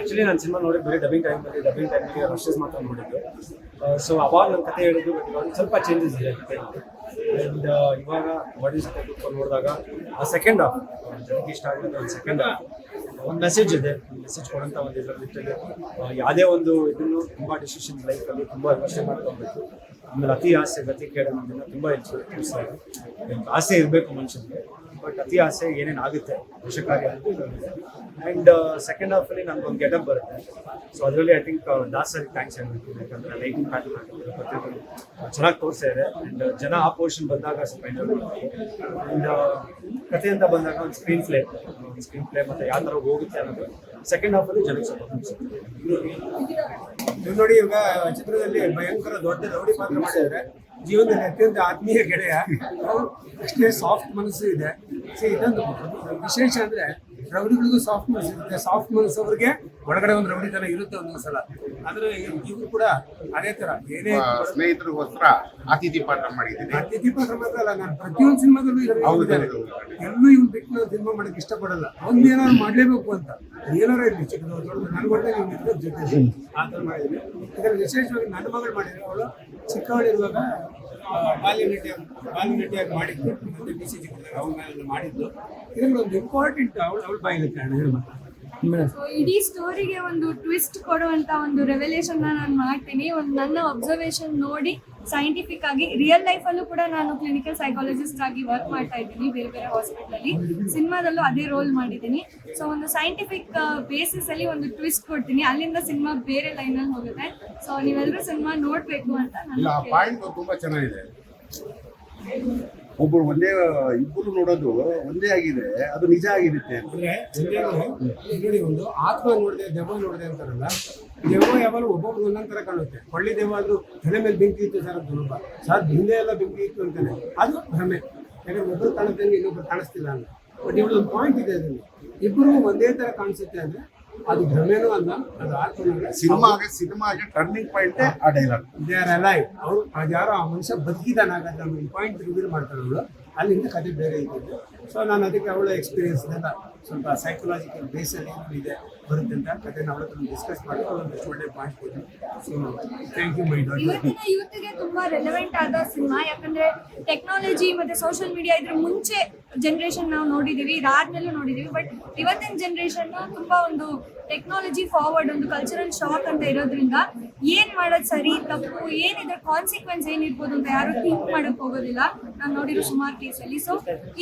Actually ನಾನು cinema ನೋಡಿ ಬರೀ ಡಬ್ಬಿಂಗ್ ಟೈಮಲ್ಲಿ ಡಬ್ಬಿಂಗ್ ಟೈಮಲ್ಲಿ ರಶಸ್ ಮಾತ್ರ ನೋಡಿದ್ದು. ಸೊ ಅವಾಗ ನನ್ನ ಕತೆ ಹೇಳಿದ್ದು ಬಟ್ ಇವಾಗ ಸ್ವಲ್ಪ ಚೇಂಜಸ್ ಇದೆ ಆ್ಯಂಡ್ ಇವಾಗ ಬಾಡಿ ಜೊತೆ ಕೂತ್ಕೊಂಡು ನೋಡಿದಾಗ, ಆ ಸೆಕೆಂಡ್ ಹಾಫ್ ಜನಕ್ಕೆ ಇಷ್ಟ ಆಗಿರೋದು ಒಂದು ಸೆಕೆಂಡ್ ಹಾಫ್ ಒಂದು ಮೆಸೇಜ್ ಇದೆ. ಮೆಸೇಜ್ ಕೊಡೋಂಥ ಒಂದು ಇದರಲ್ಲಿ ನಿಟ್ಟಿನಲ್ಲಿ ಯಾವುದೇ ಒಂದು ಇದನ್ನು ತುಂಬ ಡಿಸಿಷನ್ ಲೈಫಲ್ಲಿ ತುಂಬ ಯೋಚನೆ ಮಾಡ್ಕೊಬೇಕು ಆಮೇಲೆ ಅತಿ ಆಸೆ ಗತಿ ಕೇಳೋದನ್ನ ತುಂಬ ಹೆಚ್ಚು ಆಸೆ ಇರಬೇಕು ಮನುಷ್ಯನಿಗೆ. ಬಟ್ ಅತಿ ಆಸೆ ಏನೇನು ಆಗುತ್ತೆ ವಿಷಕಾರಿ ಆ್ಯಂಡ್ ಸೆಕೆಂಡ್ ಹಾಫಲ್ಲಿ ನನಗೊಂದು ಗೆಟಪ್ ಬರುತ್ತೆ. ಸೊ ಅದರಲ್ಲಿ ಐ ಥಿಂಕ್ ದಾಸ್ ಸರಿ ಥ್ಯಾಂಕ್ಸ್ ಹೇಳ್ಬೇಕು. ಯಾಕಂದರೆ ಲೈಟಿಂಗ್ ಪ್ಯಾಟರ್ನ್ ಆಗಿರ್ಬೋದು ಪ್ರತಿಯೊಂದು ಚೆನ್ನಾಗಿ ತೋರಿಸ್ತಾ ಇದೆ. ಆ್ಯಂಡ್ ಜನ ಆ ಪೋರ್ಷನ್ ಬಂದಾಗ ಸ್ವಲ್ಪ ಎಂಜಾಯ್ ಆ್ಯಂಡ್ ಅಂತ ಬಂದಾಗ ಒಂದು ಸ್ಕ್ರೀನ್ ಪ್ಲೇ ಒಂದು ಸ್ಕ್ರೀನ್ ಪ್ಲೇ ಮತ್ತು ಯಾವ ಥರ ಹೋಗುತ್ತೆ ಅನ್ನೋದು ಸೆಕೆಂಡ್ ಹಾಫಲ್ಲಿ ಜನಕ್ಕೆ ಸ್ವಲ್ಪ ನೀವು ನೋಡಿ, ಇವಾಗ ಚಿತ್ರದಲ್ಲಿ ಭಯಂಕರ ದೊಡ್ಡ ರೌಡಿ ಪಾತ್ರ ಮಾಡಿದ್ದಾರೆ. ಜೀವನದಲ್ಲಿ ಅತ್ಯಂತ ಆತ್ಮೀಯ ಗೆಳೆಯ. ಅವ್ರು ಅಷ್ಟೇ ಸಾಫ್ಟ್ ಮನಸ್ಸು ಇದೆ. ಸೊ ಇದೊಂದು ವಿಶೇಷ ಅಂದ್ರೆ ರೌಡಿಗಳಿಗೂ ಸಾಫ್ಟ್ ಮನಸ್ಸು ಇರುತ್ತೆ. ಸಾಫ್ಟ್ ಮನಸ್ಸು ಅವ್ರಿಗೆ ಒಳಗಡೆ ಒಂದು ರೌಡಿತನ ಇರುತ್ತೆ ಒಂದೊಂದ್ಸಲ ಆದ್ರೆ ಇವ್ರು ಕೂಡ ಅದೇ ತರ. ಏನೇ ಸ್ನೇಹಿತರಿಗೋಸ್ಕರ ಅತಿಥಿ ಪಾತ್ರ ಮಾಡಿದ್ದೀನಿ ಅತಿಥಿ ಪಾತ್ರ ಮಾತ್ರ ಅಲ್ಲ ನಾನು ಪ್ರತಿಯೊಂದು ಸಿನಿಮಾದಲ್ಲೂ ಇದ್ದಾರೆ. ಹೌದು. ಎಲ್ಲೂ ಇವ್ನು ಬಿಟ್ಟು ನಾನು ಸಿನಿಮಾ ಮಾಡಕ್ಕೆ ಇಷ್ಟಪಡಲ್ಲ. ಒಂದ್ ಏನಾದ್ರು ಮಾಡ್ಲೇಬೇಕು ಅಂತ. ಏನಾರ ಇರಲಿ ಚಿಕ್ಕದು ದೊಡ್ಡ ನನ್ನ ನೀವು ಇದ್ರ ಜೊತೆ. ಆತರ ಥರ ಮಾಡಿದ್ದೀನಿ. ಇದರಲ್ಲಿ ವಿಶೇಷವಾಗಿ ನನ್ನ ಮಗಳು ಮಾಡಿದ್ರು ಅವಳು ಚಿಕ್ಕವಳಿರುವಾಗ ಬಾಲ್ಯ ನೃತ್ಯ ಬಾಲ್ಯ ನಟಿಯಾಗಿ ಮಾಡಿದ್ದು. ಮತ್ತೆ ಬಿ ಸಿ ಜಿ ಅವನ ಮಾಡಿದ್ದು. ಇದರಲ್ಲಿ ಒಂದು ಇಂಪಾರ್ಟೆಂಟ್ ಅವಳು ಅವಳು ಬಾಯಿಲಿ ಕಾರಣ. ಹೇಳು ಮತ್ತೆ. ಮೇಡಮ್ ಸೊ ಇಡೀ ಸ್ಟೋರಿಗೆ ಒಂದು ಟ್ವಿಸ್ಟ್ ಕೊಡುವಂತ ಒಂದು ರೆವಲ್ಯೂಷನ್ ನಾನು ಮಾಡ್ತೀನಿ. ಒಂದು ನನ್ನ ಅಬ್ಸರ್ವೇಷನ್ ನೋಡಿ ಸೈಂಟಿಫಿಕ್ ಆಗಿ ರಿಯಲ್ ಲೈಫ್ ಅಲ್ಲೂ ಕೂಡ ನಾನು ಕ್ಲಿನಿಕಲ್ ಸೈಕಾಲಜಿಸ್ಟ್ ಆಗಿ ವರ್ಕ್ ಮಾಡ್ತಾ ಇದ್ದೀನಿ ಬೇರೆ ಬೇರೆ ಹಾಸ್ಪಿಟಲಲ್ಲಿ ಸಿನಿಮಾದಲ್ಲೂ ಅದೇ ರೋಲ್ ಮಾಡಿದ್ದೀನಿ. ಸೊ ಒಂದು ಸೈಂಟಿಫಿಕ್ ಬೇಸಿಸ್ ಅಲ್ಲಿ ಒಂದು ಟ್ವಿಸ್ಟ್ ಕೊಡ್ತೀನಿ. ಅಲ್ಲಿಂದ ಸಿನಿಮಾ ಬೇರೆ ಲೈನ್ ಅಲ್ಲಿ ಹೋಗುತ್ತೆ. ಸೊ ನೀವೆಲ್ಲರೂ ಸಿನಿಮಾ ನೋಡ್ಬೇಕು ಅಂತ ನಾನು ತುಂಬಾ ಚೆನ್ನಾಗಿದೆ. ಒಬ್ಬರು ಒಂದೇ, ಇಬ್ಬರು ನೋಡೋದು ಒಂದೇ ಆಗಿದೆ, ಅದು ನಿಜ ಆಗಿರುತ್ತೆ. ಒಂದು ಆತ್ಮ ನೋಡಿದೆ, ದೆವ್ವ ನೋಡಿದೆ ಅಂತಾರಲ್ಲ, ದೆವ್ವ ಯಾವಾಗ ಒಬ್ಬೊಬ್ರು ಒಂದೊಂದ್ ತರ ಕಾಣುತ್ತೆ. ಕೊಳ್ಳಿ ದೇವ ಅದು ತಲೆ ಮೇಲೆ ಬೆಂಕಿ ಇತ್ತು ಸರ್ ಅಂತ ಸರ್ ಹಿಂದೆ ಎಲ್ಲ ಬೆಂಕಿ ಇತ್ತು ಅಂತಾನೆ. ಅದು ಭ್ರಮೆ. ಯಾಕಂದ್ರೆ ಒಬ್ರು ಕಾಣುತ್ತೆ ಇನ್ನೊಬ್ರು ಕಾಣಿಸ್ತಿಲ್ಲ ಅಂತ. ಬಟ್ ಇವಳು ಒಂದು ಪಾಯಿಂಟ್ ಇದೆ ಅದರಲ್ಲಿ. ಇಬ್ಬರು ಒಂದೇ ತರ ಕಾಣಿಸುತ್ತೆ ಅಂದ್ರೆ ಅದು ಭ್ರಮೆನೂ ಅಲ್ಲ ಅದು ಆತ್ಮನಲ್ಲ. ಸಿನಿಮಾಗೆ ಸಿನಿಮಾಗೆ ಟರ್ನಿಂಗ್ ಪಾಯಿಂಟ್ ಆ ಡೈಲಾಗ್ ದೇ ಆರ್ ಅಲೈವ್ ಅವರು ಯಾರೋ ಆ ಮನುಷ್ಯ ಬದುಕಿದಾನಾಗತ್ತೆ ಅನ್ನೋ ಪಾಯಿಂಟ್ ರಿವೀಲ್ ಮಾಡ್ತಾರೆ ಅವಳು ಅಲ್ಲಿಂದ ಕತೆ ಬೇರೆ ಇದ್ದಿದ್ದು. ಸೊ ನಾನು ಅದಕ್ಕೆ ಅವಳ ಎಕ್ಸ್ಪೀರಿಯನ್ಸ್ ಎಲ್ಲ ಸ್ವಲ್ಪ ಸೈಕಲಾಜಿಕಲ್ ಬೇಸಲ್ಲಿ ಏನು ಇದೆ ಬರುತ್ತೆ ಅಂತ ಕತೆ ನಾವು ಹತ್ರ ಡಿಸ್ಕಸ್ ಮಾಡಿ ಅವಳೊಂದಷ್ಟು ಒಳ್ಳೆ ಪಾಯಿಂಟ್ ಕೊಟ್ಟು so thank you my daughter ಇವತ್ತಿನ ಯೂತ್ಗೆ ತುಂಬಾ ರೆಲೆವೆಂಟ್ ಆದ ಸಿನಿಮಾ. ಯಾಕಂದ್ರೆ ಟೆಕ್ನಾಲಜಿ ಮತ್ತೆ ಸೋಷಿಯಲ್ ಮೀಡಿಯಾ ಇದ್ರ ಮುಂಚೆ ಜನರೇಷನ್ ನಾವು ನೋಡಿದೀವಿ ಇದಾದ್ಮೇಲೂ ನೋಡಿದೀವಿ ಬಟ್ ಇವತ್ತಿನ ಜನರೇಷನ್ ತುಂಬಾ ಒಂದು ಟೆಕ್ನಾಲಜಿ ಫಾರ್ವರ್ಡ್ ಒಂದು ಕಲ್ಚರಲ್ ಶಾಕ್ ಅಂತ ಇರೋದ್ರಿಂದ ಏನ್ ಮಾಡೋದ್ ಸರಿ, ತಪ್ಪು ಏನಿದೆ ಕಾನ್ಸಿಕ್ವೆನ್ಸ್ ಏನಿರ್ಬೋದು ಅಂತ ಯಾರು ಥಿಂಕ್ ಮಾಡಕ್ ಹೋಗೋದಿಲ್ಲ. ನಾನು ನೋಡಿರೋ ಸುಮಾರು ಕೇಸಲ್ಲಿ ಸೊ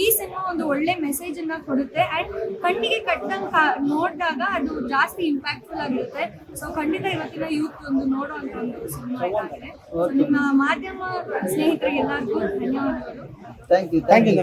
ಈ ಸಿನಿಮಾ ಒಂದು ಒಳ್ಳೆ ಮೆಸೇಜ್ ಅನ್ನ ಕೊಡುತ್ತೆ ಅಂಡ್ ಕಣ್ಣಿಗೆ ಕಟ್ಟಂಗ ನೋಡಿದಾಗ ಅದು ಜಾಸ್ತಿ ಇಂಪ್ಯಾಕ್ಟ್ಫುಲ್ ಆಗಿರುತ್ತೆ. ಸೊ ಖಂಡಿತ ಇವತ್ತಿನ ಯೂತ್ ಒಂದು ನೋಡುವಂತ ಒಂದು ಸಿನಿಮಾ ಇದಾಗಿದೆ. ನಿಮ್ಮ ಮಾಧ್ಯಮ ಸ್ನೇಹಿತರಿಗೆ ಧನ್ಯವಾದಗಳು.